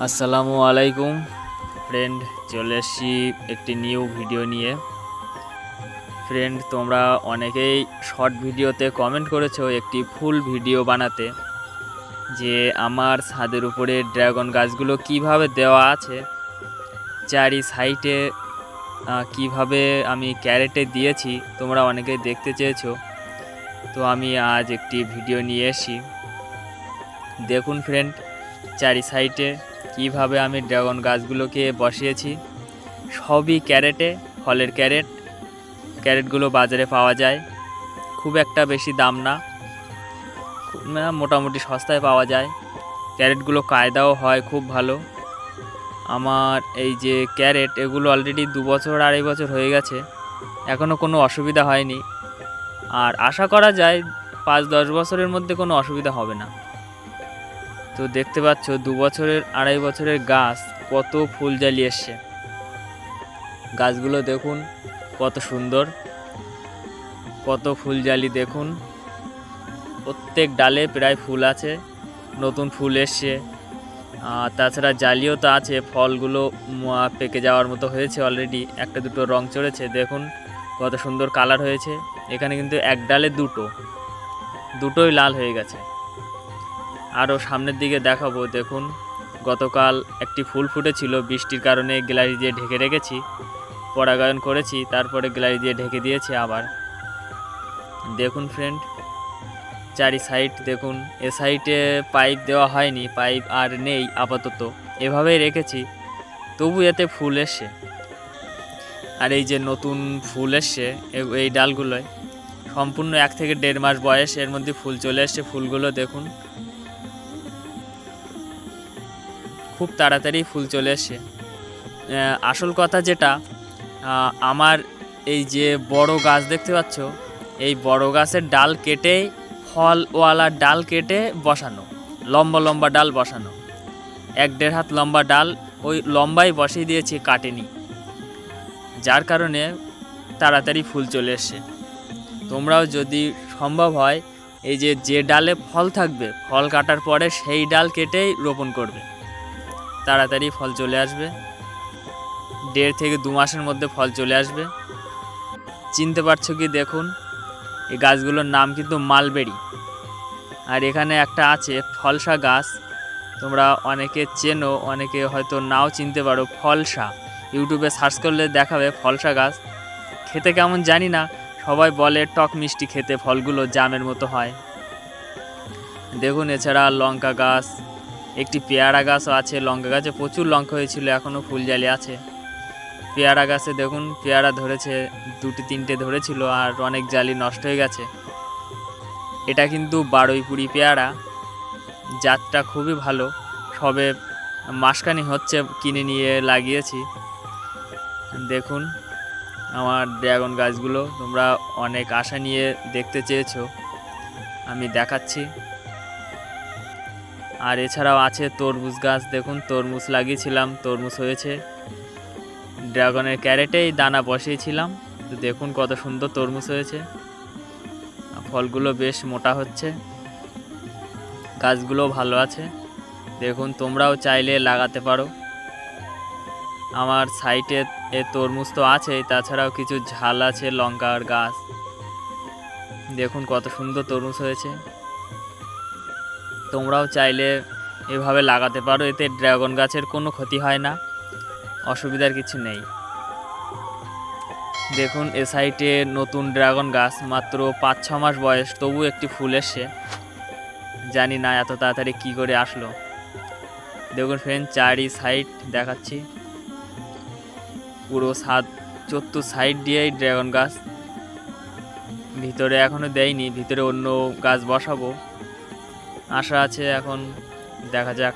আসসালামু আলাইকুম ফ্রেন্ড চলে এসেছি একটি নিউ ভিডিও নিয়ে। ফ্রেন্ড তোমরা অনেকেই শর্ট ভিডিওতে কমেন্ট করেছ একটি ফুল ভিডিও বানাতে যে আমার ছাদের উপরে ড্রাগন গাছগুলো কীভাবে দেওয়া আছে চারি আহ, কীভাবে আমি ক্যারেটে দিয়েছি তোমরা অনেকেই দেখতে চেয়েছো। তো আমি আজ একটি ভিডিও নিয়ে এসেছি। দেখুন ফ্রেন্ড চারি সাইডে কীভাবে আমি ড্রাগন গাছগুলোকে বসিয়েছি? সবই ক্যারেটে, ফলের ক্যারেট। ক্যারেটগুলো বাজারে পাওয়া যায়। খুব একটা বেশি দাম না। মোটামুটি সস্তায় পাওয়া যায়। ক্যারেটগুলো কায়দাও হয় খুব ভালো। আমার এই যে ক্যারেট, এগুলো অলরেডি দু বছর, আড়াই বছর হয়ে গেছে। এখনও কোনো অসুবিধা হয়নি। আর আশা করা যায়, পাঁচ দশ বছরের মধ্যে কোনো অসুবিধা হবে না। তো দেখতে পাচ্ছ, দু বছরের, আড়াই বছরের গাছ কত ফুল জ্বালিয়ে এসছে। গাছগুলো দেখুন, কত সুন্দর, কত ফুল জালি দেখুন। প্রত্যেক ডালে প্রায় ফুল আছে, নতুন ফুল এসছে। তাছাড়া জালিও তো আছে, ফলগুলো পেকে যাওয়ার মতো হয়েছে অলরেডি একটা দুটো রং চড়েছে, দেখুন, কত সুন্দর কালার হয়েছে। এখানে কিন্তু এক ডালে দুটো, দুটোই লাল হয়ে গেছে। আরও সামনের দিকে দেখাবো, দেখুন। গতকাল একটি ফুল ফুটেছিল, বৃষ্টির কারণে গ্যালারি দিয়ে ঢেকে রেখেছি, পরাগায়ন করেছি, তারপরে গ্যালারি দিয়ে ঢেকে দিয়েছি আবার। দেখুন ফ্রেন্ড চারি সাইড দেখুন, এ সাইডে পাইপ দেওয়া হয়নি পাইপ আর নেই আপাতত। এভাবেই রেখেছি, তবু এতে ফুল এসছে। আর এই যে নতুন ফুল এসছে এই ডালগুলোয়, সম্পূর্ণ এক থেকে দেড় মাস বয়স, এর মধ্যে ফুল চলে এসছে, ফুলগুলো দেখুন। খুব তাড়াতাড়ি ফুল চলে আহ, আসল কথা যেটা আমার এই যে বড় গাছ দেখতে পাচ্ছ এই বড় গাছের ডাল কেটে ফলওয়ালা ডাল কেটে বসানো লম্বা লম্বা ডাল বসানো। এক দেড় হাত লম্বা ডাল ওই লম্বাই বসিয়ে দিয়েছি কাটেনি। যার কারণে তাড়াতাড়ি ফুল চলে এসছে। তোমরাও যদি সম্ভব হয় এই যে যে ডালে ফল থাকবে ফল কাটার পরে সেই ডাল কেটেই রোপণ করবে। তাড়াতাড়ি ফল চলে আসবে। দেড় থেকে দু মাসের মধ্যে ফল চলে আসবে। চিনতে পারছ কি দেখুন, এই গাছগুলোর নাম কিন্তু মালবেরি। আর এখানে একটা আছে ফলসা গাছ। তোমরা অনেকে চেনো, অনেকে হয়তো নাও চিনতে পারো ফলসা। ইউটিউবে সার্চ করলে দেখাবে ফলসা গাছ। খেতে কেমন জানি না, সবাই বলে টক মিষ্টি খেতে ফলগুলো জামের মতো হয়। দেখুন এছাড়া লঙ্কা গাছ একটি পেয়ারা গাছও আছে, লঙ্কা গাছে প্রচুর লঙ্কা হয়েছিল এখনও ফুল জালি আছে। পেয়ারা গাছে দেখুন, পেয়ারা ধরেছে, দুটি তিনটে ধরেছিল আর অনেক জালি নষ্ট হয়ে গেছে। এটা কিন্তু বারুইপুরি পেয়ারা, জাতটা খুবই ভালো, সবে মাসখানি হচ্ছে কিনে নিয়ে লাগিয়েছি। দেখুন, আমার ড্রাগন গাছগুলো, তোমরা অনেক আশা নিয়ে দেখতে চেয়েছো। আমি দেখাচ্ছি। আর এছাড়াও আছে তরমুজ গাছ, দেখুন তরমুজ লাগিয়েছিলাম, তরমুজ হয়েছে। ড্রাগনের ক্যারেটেই দানা বসিয়েছিলাম, তো দেখুন কত সুন্দর তরমুজ হয়েছে। ফলগুলো বেশ মোটা হচ্ছে গাছগুলো ভালো আছে। দেখুন তোমরাও চাইলে লাগাতে পারো। আমার সাইটে এ তরমুজ তো আছেই তাছাড়াও কিছু ঝাল আছে, লঙ্কার গাছ। দেখুন কত সুন্দর তরমুজ হয়েছে। তোমরাও চাইলে এভাবে লাগাতে পারো, এতে ড্রাগন গাছের কোনো ক্ষতি হয় না, অসুবিধার কিছু নেই। দেখুন, এ সাইটে নতুন ড্রাগন গাছ মাত্র পাঁচ ছ মাস বয়স, তবু একটি ফুল এসছে। জানি না এত তাড়াতাড়ি কী করে আসলো। দেখুন ফ্রেন্ড চারি সাইড দেখাচ্ছি। পুরো সাত চত্বর সাইড দিয়েই ড্রাগন গাছ। ভিতরে এখনও দেয়নি, ভিতরে অন্য গাছ বসাবো। আশা আছে এখন, দেখা যাক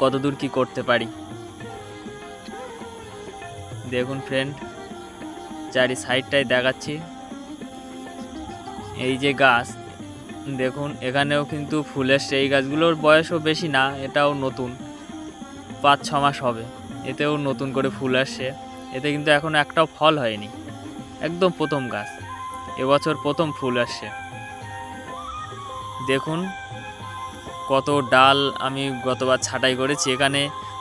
কতদূর কি করতে পারি। দেখুন ফ্রেন্ড চারি সাইডটাই দেখাচ্ছি। এই যে গাছ, দেখুন এখানেও কিন্তু ফুল ফুলের সেই গাছগুলোর বয়সও বেশি না, এটাও নতুন। পাঁচ ছ মাস হবে, এতেও নতুন করে ফুল আসছে। এতে কিন্তু এখনও একটাও ফল হয়নি। একদম প্রথম গাছ, এবছর প্রথম ফুল আসছে। দেখুন, কত ডাল আমি গতবার ছাঁটাই করেছি। এখানে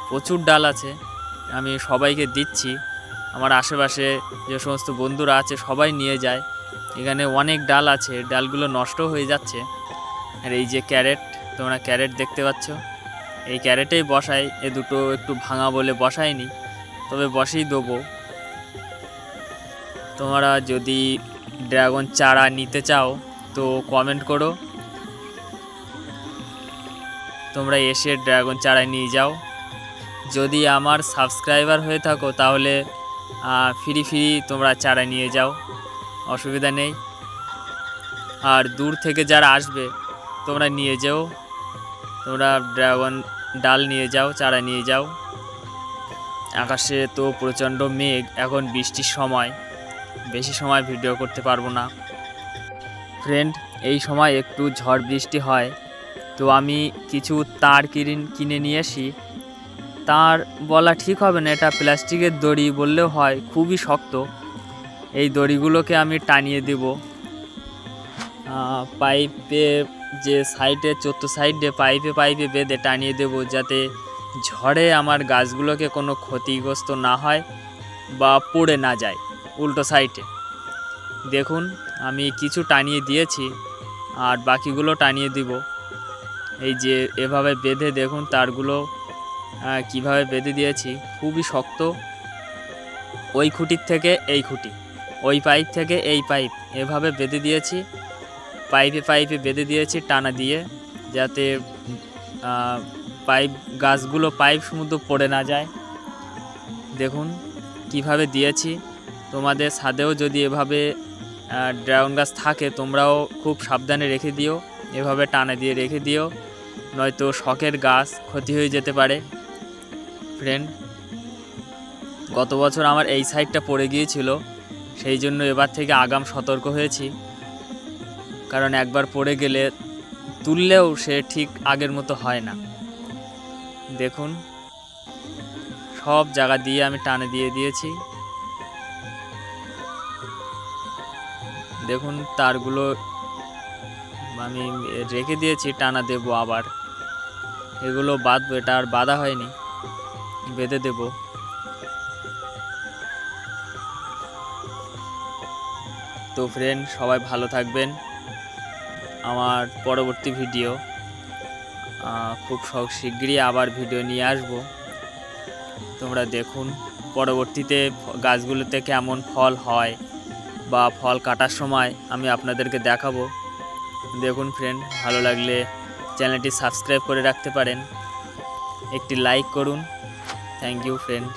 প্রচুর ডাল আছে, আমি সবাইকে দিচ্ছি। আমার আশেপাশে যে সমস্ত বন্ধুরা আছে, সবাই নিয়ে যায়। এখানে অনেক ডাল আছে ডালগুলো নষ্ট হয়ে যাচ্ছে। আর এই যে ক্যারেট, তোমরা ক্যারেট দেখতে পাচ্ছ? এই ক্যারেটেই বসাই, এ দুটো একটু ভাঙা বলে বসাইনি, তবে বসেই দেবো। তোমরা যদি ড্রাগন চারা নিতে চাও, তো কমেন্ট করো। তোমরা এসে ড্রাগন চারা নিয়ে যাও। যদি আমার সাবস্ক্রাইবার হয়ে থাকো, তাহলে ফ্রি ফ্রি তোমরা চারা নিয়ে যাও। অসুবিধা নেই। আর দূর থেকে যারা আসবে, তোমরা নিয়ে যাও। তোমরা ড্রাগন ডাল নিয়ে যাও চারা নিয়ে যাও। আকাশে তো প্রচণ্ড মেঘ, এখন বৃষ্টির সময়। বেশি সময় ভিডিও করতে পারব না। ফ্রেন্ড এই সময় একটু ঝড় বৃষ্টি হয়। তো আমি কিছু তার কিনে কিনে নিয়ে আসি। তার বলা ঠিক হবে না, এটা প্লাস্টিকের দড়ি বললেও হয়, খুবই শক্ত। এই দড়িগুলোকে আমি টানিয়ে দেব। পাইপে যে সাইডে চোদ্দ সাইডে পাইপে পাইপে বেঁধে টানিয়ে দেব যাতে ঝড়ে আমার গাছগুলোকে কোনো ক্ষতিগ্রস্ত না হয় বা পড়ে না যায় উল্টো সাইডে। দেখুন, আমি কিছু টানিয়ে দিয়েছি, আর বাকিগুলো টানিয়ে দিব। এই যে এভাবে বেঁধে দেখুন, তারগুলো কীভাবে বেঁধে দিয়েছি, খুবই শক্ত। ওই খুঁটির থেকে এই খুঁটি, ওই পাইপ থেকে এই পাইপ, এভাবে বেঁধে দিয়েছি। পাইপে পাইপে বেঁধে দিয়েছি টানা দিয়ে, যাতে পাইপ, গাছগুলো পাইপ সমুদ্র পড়ে না যায়। দেখুন কীভাবে দিয়েছি। তোমাদের ছাদেও যদি এভাবে ড্রাগন গাছ থাকে, তোমরাও খুব সাবধানে রেখে দিও। এভাবে টানা দিয়ে রেখে দিও। নয়তো শখের গাছ ক্ষতি হয়ে যেতে পারে। ফ্রেন্ড গত বছর আমার এই সাইডটা পড়ে গিয়েছিল, সেই জন্য এবার থেকে আগাম সতর্ক হয়েছি। কারণ একবার পড়ে গেলে তুললেও সে ঠিক আগের মতো হয় না। দেখুন, সব জায়গা দিয়ে আমি টানে দিয়ে দিয়েছি। দেখুন, তারগুলো আমি রেখে দিয়েছি, টানা দেব আবার। এগুলো বাঁধবো এটা আর বাঁধা হয়নি। বেঁধে দেব। তো ফ্রেন্ড সবাই ভালো থাকবেন। আমার পরবর্তী ভিডিও খুব সব শিগগিরই আবার ভিডিও নিয়ে আসব। তোমরা দেখুন, পরবর্তীতে গাছগুলোতে কেমন ফল হয় বা ফল কাটার সময় আমি আপনাদেরকে দেখাবো। দেখুন ফ্রেন্ড ভালো লাগলে চ্যানেলটি সাবস্ক্রাইব করে রাখতে পারেন। একটি লাইক করুন। Thank you friend